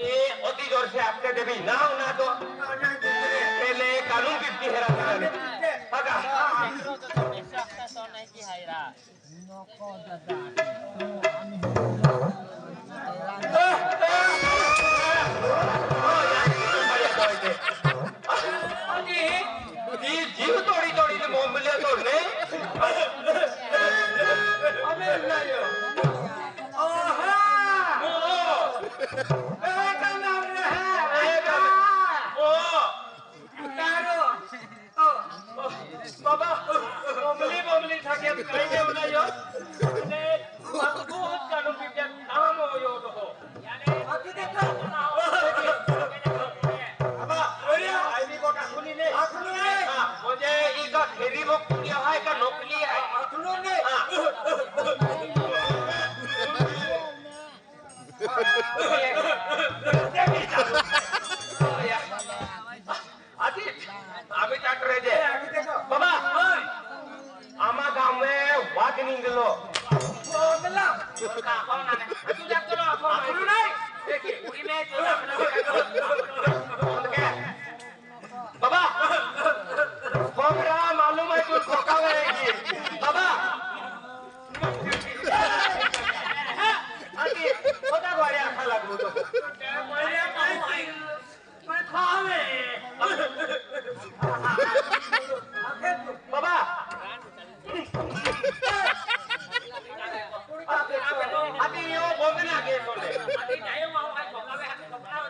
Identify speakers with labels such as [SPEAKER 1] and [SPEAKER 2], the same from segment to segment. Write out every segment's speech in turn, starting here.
[SPEAKER 1] ये অতি জোর সে আসতে দেবি নাও না তো পেলে কালু কিস্তি হেরা করে ফাঁকা
[SPEAKER 2] নকো দাদা
[SPEAKER 1] बताइए बताइए বাবা খোকরা মালুম হয় তোর খোকা হয়ে গিয়ে। বাবা কোথা ঘরে আঠা লাগল তো
[SPEAKER 3] খাওয়াবে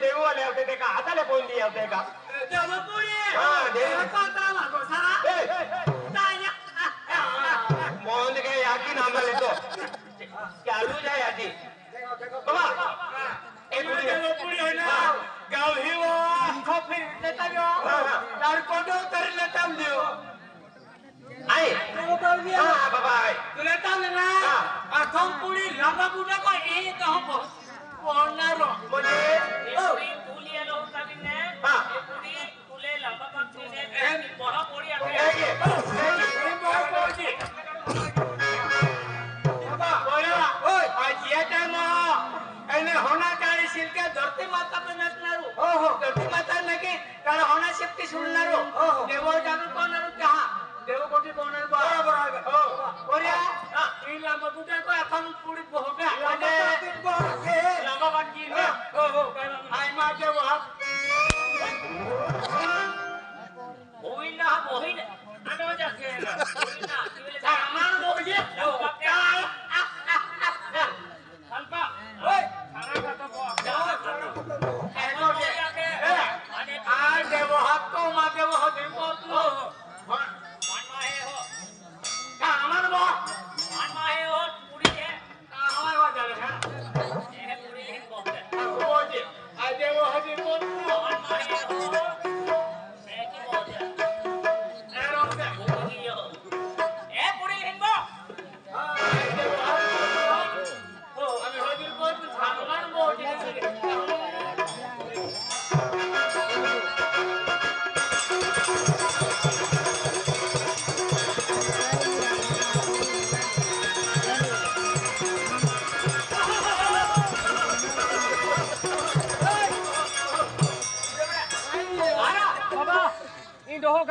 [SPEAKER 1] ದೇವಾಲಯ ಯಾವ್ದಿದೆ ಅದಲೆ ಪೊಂಡಿ ಯಾವ್ದೇ ಮೊಹನ್ಗೆ ಯಾಕಿ ನಮ್ಮಲ್ಲಿ
[SPEAKER 2] ಕ್ಯಾಲು ಜಾಯ ಅಜಿ
[SPEAKER 4] ಬಾಬಾ
[SPEAKER 3] ಗೌಹಿವೋ ಕೊಪ್ಪಿ ನೆತಾವ್ಯೋ ನಡ್ಕೊಂಡು ತರಿ ನೆತಾವ್ದೇವು
[SPEAKER 1] আই বাবা
[SPEAKER 3] তুলে তাহলে না আর কম পুরি লাভা বুড়া কই এই তো হব కోన్నారు
[SPEAKER 1] పొడి
[SPEAKER 2] పూలి అని ఒకటి పొడి పూలే లబ్బ పక్షి పొడ పొడి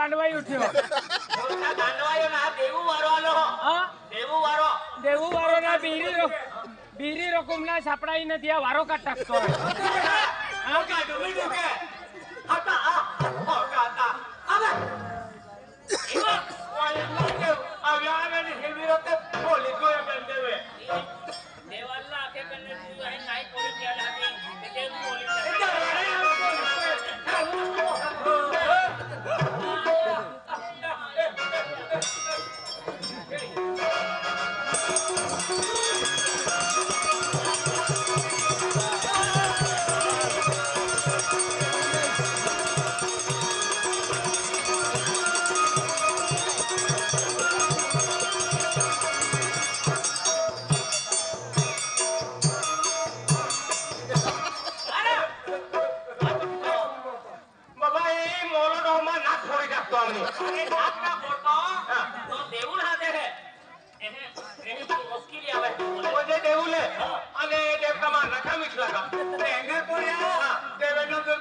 [SPEAKER 5] ગાંડવાઈ ઉઠ્યો.
[SPEAKER 2] દાંડવાયો ના દેવું વારો
[SPEAKER 5] હા?
[SPEAKER 2] દેવું વારો.
[SPEAKER 5] દેવું વારો ના બીરી બીરી રકમ ના સાપડાઈ નથી આ વારો કાઢ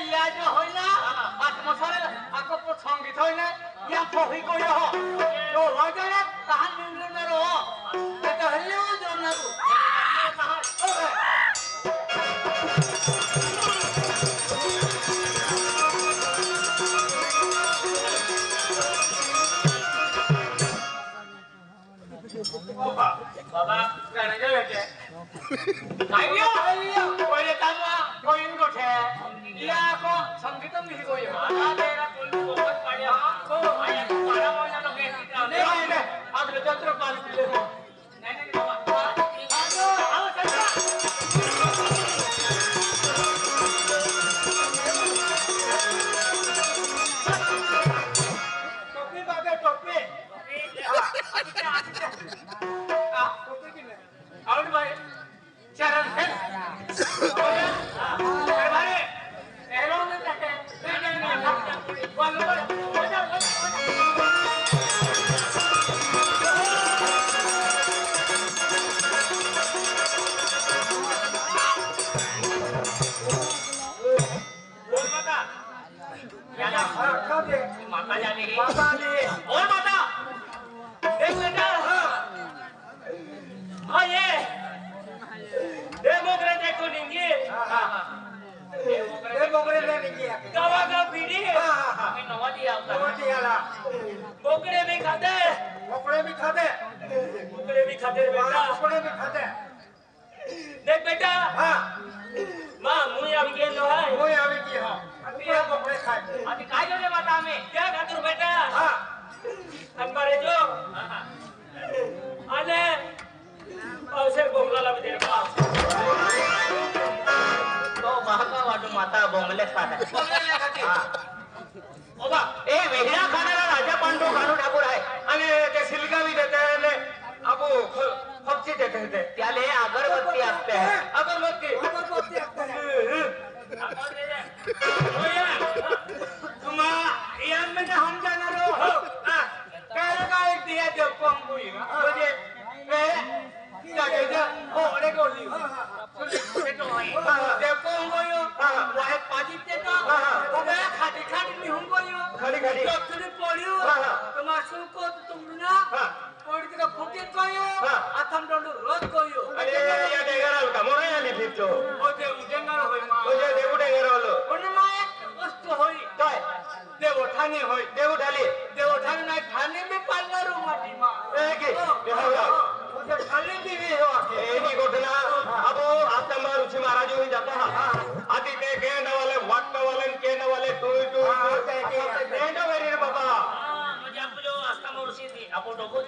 [SPEAKER 3] ইয়া যে হই না আত্মসরে আকপ সঙ্গীত হই না ইয়া পহি কই হ
[SPEAKER 2] তো
[SPEAKER 3] হই গলে তাহার নিউজনে রহ এটা হলেও জানা বাবা
[SPEAKER 2] বাবা
[SPEAKER 3] কানে যাবে কে
[SPEAKER 2] আইয়া
[SPEAKER 3] আইয়া Iya kok, sang kita milih gue
[SPEAKER 2] ya. नाहीच
[SPEAKER 3] पाहता
[SPEAKER 2] ए वेगळ्या खाण्याला राजा पांडू कानू ठाकूर आहे.
[SPEAKER 1] आणि ते सिलगावी देते अबो फपची देते
[SPEAKER 2] त्याले अगरबत्ती असते. अगरबत्ती.
[SPEAKER 4] अगरबत्ती
[SPEAKER 3] तुम्हा यान म्हणजे हम जाणार हो. हो. काय काय दिया देव पंपू म्हणजे काय
[SPEAKER 4] जागे जा
[SPEAKER 3] हो रे गोली देव पंपू ওহে পাজিতে তো ওবে খাটি খাটি নিহুম করিও খাটি খাটি যতনে পড়িও তোমার সুখ তো তুমি না পড়ি থেকে ফুটে
[SPEAKER 1] ঘটনা আবো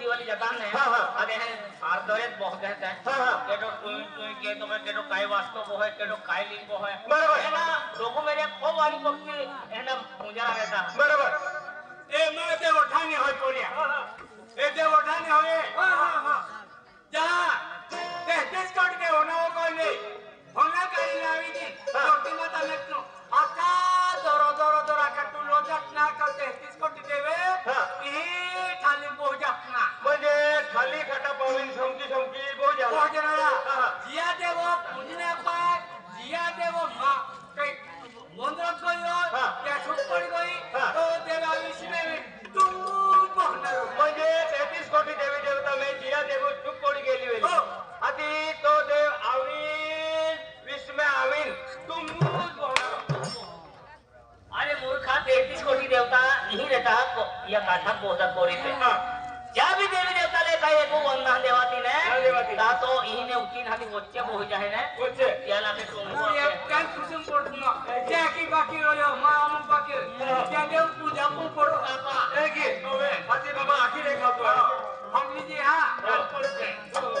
[SPEAKER 2] आपण डोको दिवाळी जातात नाही हा,
[SPEAKER 1] हा.
[SPEAKER 2] आणि हे अर्धवरेच बहुत है
[SPEAKER 1] हा, हा.
[SPEAKER 2] केटो टुई टुई के तो मैं केटो काय वास्तव को है केटो काय लिंग को है बरोबर. है ना डोको मेरे खूप वाली पक्षी है ना पूजा रहता
[SPEAKER 1] बरोबर
[SPEAKER 3] ए मा देवठाणे होय पोरिया ए देवठाणे होय जा तेहतीस कोट के होना हो कोई नहीं होना करी लावी दी छोटी माता लेकनो
[SPEAKER 2] তিন হালি বচ্চে বহু যায় না বচ্চে ইয়ালাকে কমু একটান
[SPEAKER 3] খুশম পড়নো যা কি বাকি রইলো মা আমন বাকি যা দেও পূজা পু পড়ো
[SPEAKER 2] কাপা
[SPEAKER 1] এ কি হবে হাতে বাবা আখি রেখা তো
[SPEAKER 3] हम लीजिए
[SPEAKER 2] हाँ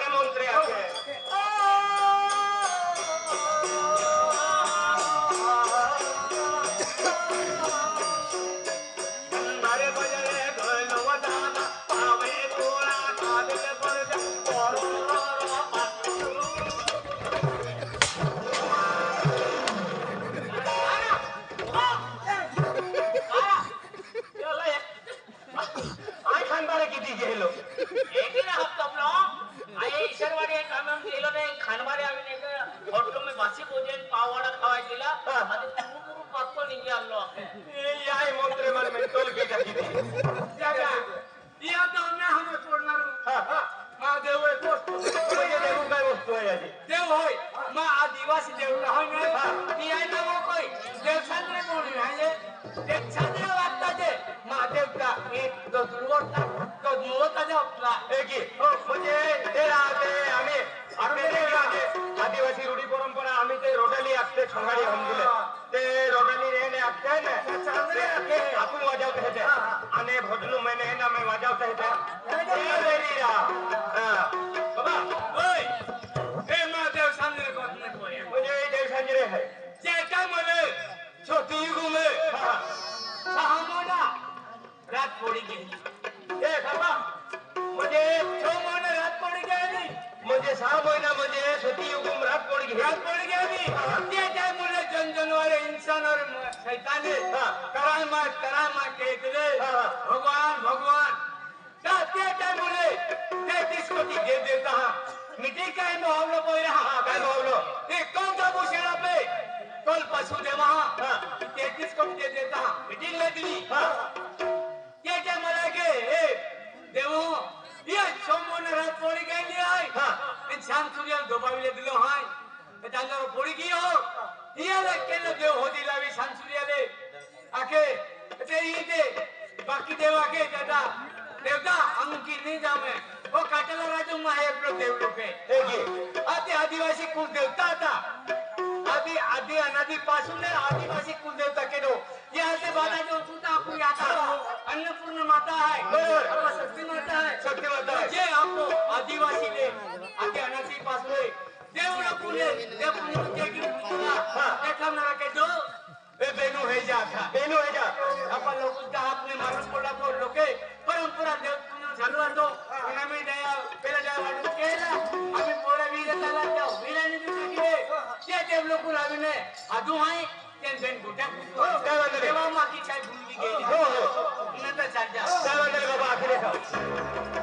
[SPEAKER 1] भोजनु मैंने ना मैं वाजा उसे
[SPEAKER 3] शैताने।
[SPEAKER 1] हाँ।
[SPEAKER 3] कराय मत कराय मत कहते रे।
[SPEAKER 1] हाँ।
[SPEAKER 3] भगवान भगवान। कहते टाइम बोले ते किसको की दे देता? है मिट्टी का है मोहल्लो बोल रहा। हाँ, है
[SPEAKER 1] मोहल्लो
[SPEAKER 3] ये कौन का बुशेरा पे? कल पशु देवा ते किसको दे देता? है मिट्टी लगली ये क्या मरा के। ए देवो ये सोमोन रात पड़ी गई नहीं आई? इंसान सुनिया दोबारा दिलो हाय। तो बेटा पड़ी की हो? ಇಯಾಲೆ ಕೆಲ್ಲ ದೇವ್ ಹೋದಿಲ್ಲ ವಿ ಸಂಸುರಿಯಲೆ ಆಕೆ ಅತೆ ಈದೆ ಬಾಕಿ ದೇವ್ ಆಕೆ ದೇವತಾ ದೇವತಾ ಅಂಕಿ ನೀ ಜಾಮೆ ઓ કાટેલા રાજુ માં એકલો દેવલો કે આદિ આદિવાસી કુલ દેવતા હતા આદિ આદિ અનાદિ પાસુ ને આદિવાસી કુલ દેવતા કેડો ये ऐसे बाला जो सुनता आपको याद आ अन्नपूर्ण माता है
[SPEAKER 1] बरोबर
[SPEAKER 3] शक्ति माता है
[SPEAKER 1] शक्ति माता है
[SPEAKER 3] ये आपको आदिवासी ने आदि अनादि पासु ने దేవుడు పుణ్య దేవుడు కేకి देखम ना के जो ए बेनो है जा
[SPEAKER 1] बेनो है जा
[SPEAKER 3] अपन लोग उसका आपने मालूम पड़ा बोल लोगे परंपरा देव झालवा तो उन्हें में दया पहले दया वाट केला अभी मोरे वीर चला जाओ वीरा ने भी किए ये देव लोग लावे ने आदू है तेन बेन गुटा देवा देवा माँ की चाय भूल भी गई हो न तो चल जा
[SPEAKER 1] देवा देवा बाबा आखिर